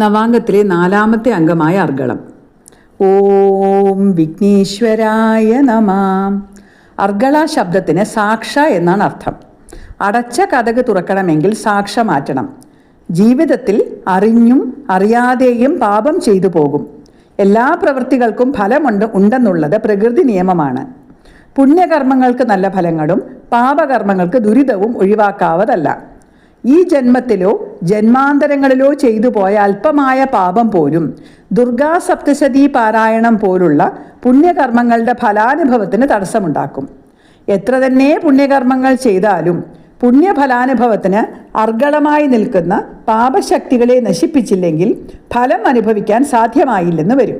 നവാംഗത്തിലെ നാലാമത്തെ അംഗമായ അർഗളം. ഓം വിഘ്നേശ്വരായ നമാം. അർഗള ശബ്ദത്തിന് സാക്ഷ എന്നാണ് അർത്ഥം. അടച്ച കഥക് തുറക്കണമെങ്കിൽ സാക്ഷ മാറ്റണം. ജീവിതത്തിൽ അറിഞ്ഞും അറിയാതെയും പാപം ചെയ്തു പോകും. എല്ലാ പ്രവൃത്തികൾക്കും ഫലമുണ്ട് ഉണ്ടെന്നുള്ളത് പ്രകൃതി നിയമമാണ്. പുണ്യകർമ്മങ്ങൾക്ക് നല്ല ഫലങ്ങളും പാപകർമ്മങ്ങൾക്ക് ദുരിതവും ഒഴിവാക്കാവതല്ല. ഈ ജന്മത്തിലോ ജന്മാന്തരങ്ങളിലോ ചെയ്തു പോയ അല്പമായ പാപം പോലും ദുർഗാ സപ്തശതി പാരായണം പോലുള്ള പുണ്യകർമ്മങ്ങളുടെ ഫലാനുഭവത്തിന് തടസ്സമുണ്ടാക്കും. എത്ര തന്നെ പുണ്യകർമ്മങ്ങൾ ചെയ്താലും പുണ്യഫലാനുഭവത്തിന് അർഗളമായി നിൽക്കുന്ന പാപശക്തികളെ നശിപ്പിച്ചില്ലെങ്കിൽ ഫലം അനുഭവിക്കാൻ സാധ്യമായില്ലെന്ന് വരും.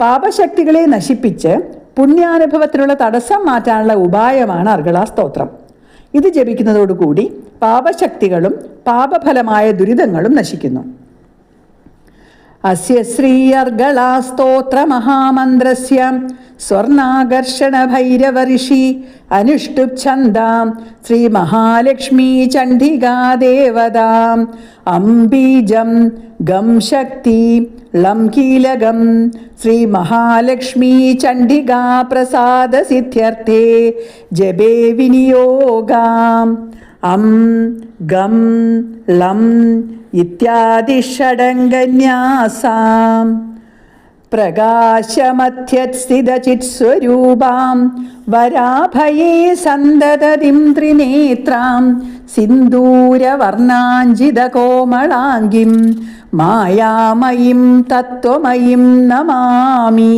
പാപശക്തികളെ നശിപ്പിച്ച് പുണ്യാനുഭവത്തിനുള്ള തടസ്സം മാറ്റാനുള്ള ഉപായമാണ് അർഗളാ സ്തോത്രം ഇത് ജപിക്കുന്നതോടുകൂടി പാപശക്തികളും പാപഫലമായ ദുരിതങ്ങളും നശിക്കുന്നു. അസ്യ ശ്രീ അർഗളാ സ്തോത്ര മഹാമന്ത്രസ്യ സ്വർണാകർഷണ ഭൈരവഋഷി അനുഷ്ടുപ് ഛന്ദാം ശ്രീ മഹാലക്ഷ്മി ചണ്ഡികാ ദേവതാം അംബീജം ഗം ശക്തി ളം കീലകം ശ്രീ മഹാലക്ഷ്മി ചണ്ഡികാ പ്രസാദ സിദ്ധ്യർത്ഥേ ജപേ വിനിയോഗാം. അം ഗം ലം ഇത്യാദി ഷഡംഗന്യാസാം പ്രകാശമധ്യസ്ഥിതചിത്സ്വരൂപാം. വരാഭയേ സന്തതതിം ത്രിനേത്രാം സിന്ദൂരവർണാഞ്ചിതകോമളാംഗിം മായാമയിം തത്വമയിം നമാമി.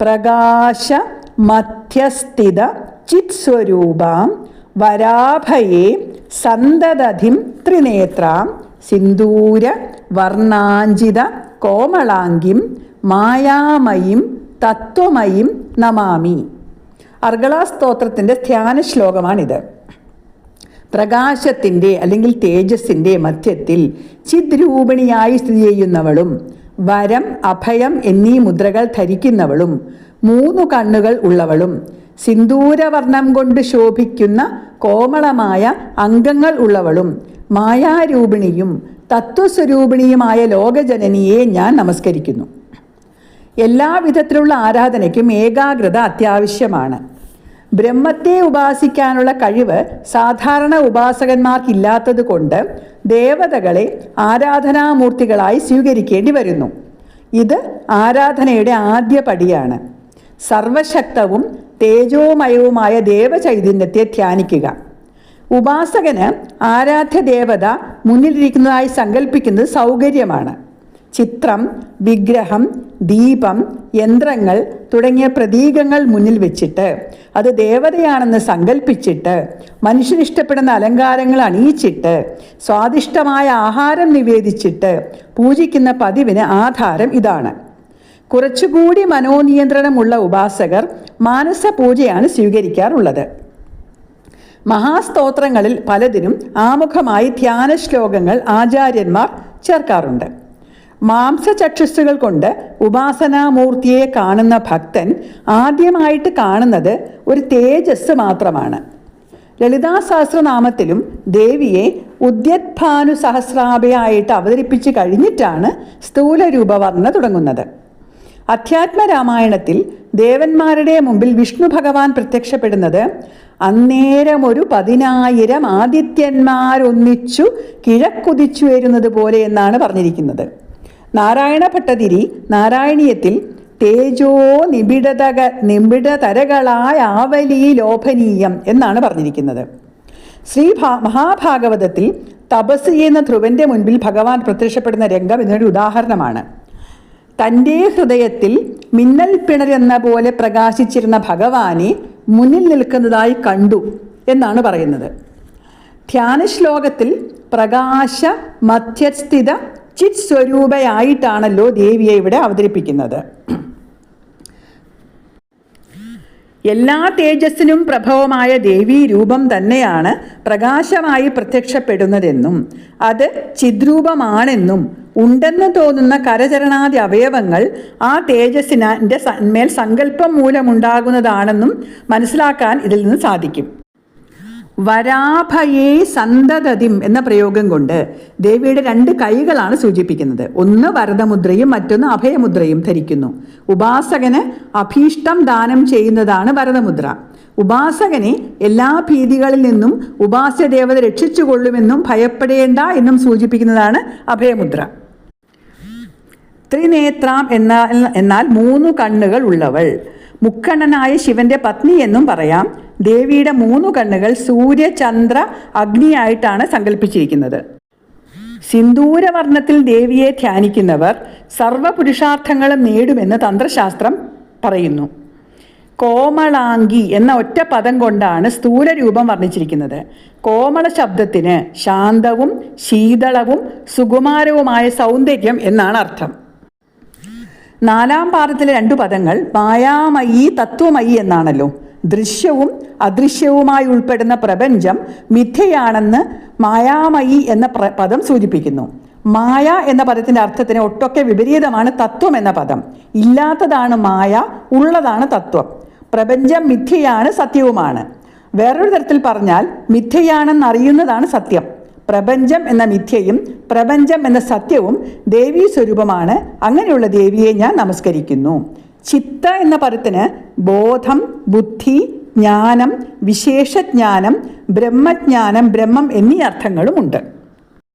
പ്രകാശ മധ്യസ്ഥിത ചിത്സ്വരൂപാം വരാഭയേ സന്തതധിം ത്രിനേത്രാം സിന്ദൂര വർണാഞ്ചിത കോമളാംഗിം മായാമയിം തത്വമയിം നമാമി. അർഗളാ സ്തോത്രത്തിന്റെ ധ്യാന ശ്ലോകമാണിത്. പ്രകാശത്തിന്റെ അല്ലെങ്കിൽ തേജസ്സിന്റെ മധ്യത്തിൽ ചിദ്രൂപിണിയായി സ്ഥിതി ചെയ്യുന്നവളും വരം അഭയം എന്നീ മുദ്രകൾ ധരിക്കുന്നവളും മൂന്നു കണ്ണുകൾ ഉള്ളവളും സിന്ദൂരവർണം കൊണ്ട് ശോഭിക്കുന്ന കോമളമായ അംഗങ്ങൾ ഉള്ളവളും മായാരൂപിണിയും തത്വസ്വരൂപിണിയുമായ ലോകജനനിയെ ഞാൻ നമസ്കരിക്കുന്നു. എല്ലാവിധത്തിലുള്ള ആരാധനയ്ക്കും ഏകാഗ്രത അത്യാവശ്യമാണ്. ബ്രഹ്മത്തെ ഉപാസിക്കാനുള്ള കഴിവ് സാധാരണ ഉപാസകന്മാർക്കില്ലാത്തത് കൊണ്ട് ദേവതകളെ ആരാധനാമൂർത്തികളായി സ്വീകരിക്കേണ്ടി വരുന്നു. ഇത് ആരാധനയുടെ ആദ്യ പടിയാണ്. സർവശക്തവും തേജോമയവുമായ ദേവചൈതന്യത്തെ ധ്യാനിക്കുക. ഉപാസകന് ആരാധ്യ ദേവത മുന്നിലിരിക്കുന്നതായി സങ്കല്പിക്കുന്നത് സൗകര്യമാണ്. ചിത്രം വിഗ്രഹം ദീപം യന്ത്രങ്ങൾ തുടങ്ങിയ പ്രതീകങ്ങൾ മുന്നിൽ വെച്ചിട്ട് അത് ദേവതയാണെന്ന് സങ്കല്പിച്ചിട്ട് മനുഷ്യനിഷ്ടപ്പെടുന്ന അലങ്കാരങ്ങൾ അണിയിച്ചിട്ട് സ്വാദിഷ്ടമായ ആഹാരം നിവേദിച്ചിട്ട് പൂജിക്കുന്ന പതിവിന് ആധാരം ഇതാണ്. കുറച്ചുകൂടി മനോനിയന്ത്രണമുള്ള ഉപാസകർ മാനസ പൂജയാണ് സ്വീകരിക്കാറുള്ളത്. മഹാസ്തോത്രങ്ങളിൽ പലതിനും ആമുഖമായി ധ്യാന ശ്ലോകങ്ങൾ ആചാര്യന്മാർ ചേർക്കാറുണ്ട്. മാംസചക്ഷുസ്സുകൾ കൊണ്ട് ഉപാസനാമൂർത്തിയെ കാണുന്ന ഭക്തൻ ആദ്യമായിട്ട് കാണുന്നത് ഒരു തേജസ് മാത്രമാണ്. ലളിതാ സഹസ്രനാമത്തിലും ദേവിയെ ഉദ്യത്ഭാനു സഹസ്രാഭയായിട്ട് അവതരിപ്പിച്ചു കഴിഞ്ഞിട്ടാണ് സ്ഥൂലരൂപവർണ തുടങ്ങുന്നത്. അധ്യാത്മരാമായണത്തിൽ ദേവന്മാരുടെ മുമ്പിൽ വിഷ്ണു ഭഗവാൻ പ്രത്യക്ഷപ്പെടുന്നത് അന്നേരം ഒരു പതിനായിരം ആദിത്യന്മാരൊന്നിച്ചു കിഴക്കുതിച്ചു വരുന്നത് പോലെ എന്നാണ് പറഞ്ഞിരിക്കുന്നത്. നാരായണ ഭട്ടതിരി നാരായണീയത്തിൽ തേജോ നിബിഡതക നിബിഡതരകളായ ആവലി ലോഭനീയം എന്നാണ് പറഞ്ഞിരിക്കുന്നത്. ശ്രീ മഹാഭാഗവതത്തിൽ തപസ് ചെയ്യുന്ന ധ്രുവന്റെ മുൻപിൽ ഭഗവാൻ പ്രത്യക്ഷപ്പെടുന്ന രംഗം എന്നൊരു ഉദാഹരണമാണ്. തന്റെ ഹൃദയത്തിൽ മിന്നൽ പിണരെന്ന പോലെ പ്രകാശിച്ചിരുന്ന ഭഗവാനെ മുന്നിൽ നിൽക്കുന്നതായി കണ്ടു എന്നാണ് പറയുന്നത്. ധ്യാന ശ്ലോകത്തിൽ പ്രകാശ മധ്യസ്ഥിത ചിത് സ്വരൂപയായിട്ടാണല്ലോ ദേവിയെ ഇവിടെ അവതരിപ്പിക്കുന്നത്. എല്ലാ തേജസ്സിനും പ്രഭവമായ ദേവീ രൂപം തന്നെയാണ് പ്രകാശമായി പ്രത്യക്ഷപ്പെടുന്നതെന്നും അത് ചിദ്രൂപമാണെന്നും ഉണ്ടെന്ന് തോന്നുന്ന കരചരണാദി അവയവങ്ങൾ ആ തേജസ്സിനെ മേൽ സങ്കല്പം മൂലമുണ്ടാകുന്നതാണെന്നും മനസ്സിലാക്കാൻ ഇതിൽ നിന്ന് സാധിക്കും. വരാഭയേ സന്തതതിം എന്ന പ്രയോഗം കൊണ്ട് ദേവിയുടെ രണ്ട് കൈകളാണ് സൂചിപ്പിക്കുന്നത്. ഒന്ന് വരദമുദ്രയും മറ്റൊന്ന് അഭയമുദ്രയും ധരിക്കുന്നു. ഉപാസകന് അഭീഷ്ടം ദാനം ചെയ്യുന്നതാണ് വരദമുദ്ര. ഉപാസകനെ എല്ലാ ഭീതികളിൽ നിന്നും ഉപാസ്യദേവത രക്ഷിച്ചുകൊള്ളുമെന്നും ഭയപ്പെടേണ്ട എന്നും സൂചിപ്പിക്കുന്നതാണ് അഭയമുദ്ര. ത്രിനേത്രാം എന്നാൽ എന്നാൽ മൂന്ന് കണ്ണുകൾ ഉള്ളവൾ. മുക്കണ്ണനായ ശിവന്റെ പത്നി എന്നും പറയാം. ദേവിയുടെ മൂന്ന് കണ്ണുകൾ സൂര്യ ചന്ദ്ര അഗ്നിയായിട്ടാണ് സങ്കല്പിച്ചിരിക്കുന്നത്. സിന്ദൂരവർണത്തിൽ ദേവിയെ ധ്യാനിക്കുന്നവർ സർവപുരുഷാർത്ഥങ്ങളും നേടുമെന്ന് തന്ത്രശാസ്ത്രം പറയുന്നു. കോമളാംഗി എന്ന ഒറ്റ പദം കൊണ്ടാണ് സ്ഥൂല രൂപം വർണിച്ചിരിക്കുന്നത്. കോമള ശബ്ദത്തിന് ശാന്തവും ശീതളവും സുകുമാരവുമായ സൗന്ദര്യം എന്നാണ് അർത്ഥം. നാലാം പാദത്തിലെ രണ്ടു പദങ്ങൾ മായാമയി തത്വമയി എന്നാണല്ലോ. ദൃശ്യവും അദൃശ്യവുമായി ഉൾപ്പെടുന്ന പ്രപഞ്ചം മിഥ്യയാണെന്ന് മായാമയി എന്ന പദം സൂചിപ്പിക്കുന്നു. മായ എന്ന പദത്തിന്റെ അർത്ഥത്തിന് ഒട്ടൊക്കെ വിപരീതമാണ് തത്വം എന്ന പദം. ഇല്ലാത്തതാണ് മായ ഉള്ളതാണ് തത്വം. പ്രപഞ്ചം മിഥ്യയാണ് സത്യവുമാണ്. വേറൊരു തരത്തിൽ പറഞ്ഞാൽ മിഥ്യയാണെന്നറിയുന്നതാണ് സത്യം. പ്രപഞ്ചം എന്ന മിഥ്യയും പ്രപഞ്ചം എന്ന സത്യവും ദേവീ സ്വരൂപമാണ്. അങ്ങനെയുള്ള ദേവിയെ ഞാൻ നമസ്കരിക്കുന്നു. ചിത്ത എന്ന പദത്തിന് ബോധം ബുദ്ധി ജ്ഞാനം വിശേഷജ്ഞാനം ബ്രഹ്മജ്ഞാനം ബ്രഹ്മം എന്നീ അർത്ഥങ്ങളുമുണ്ട്.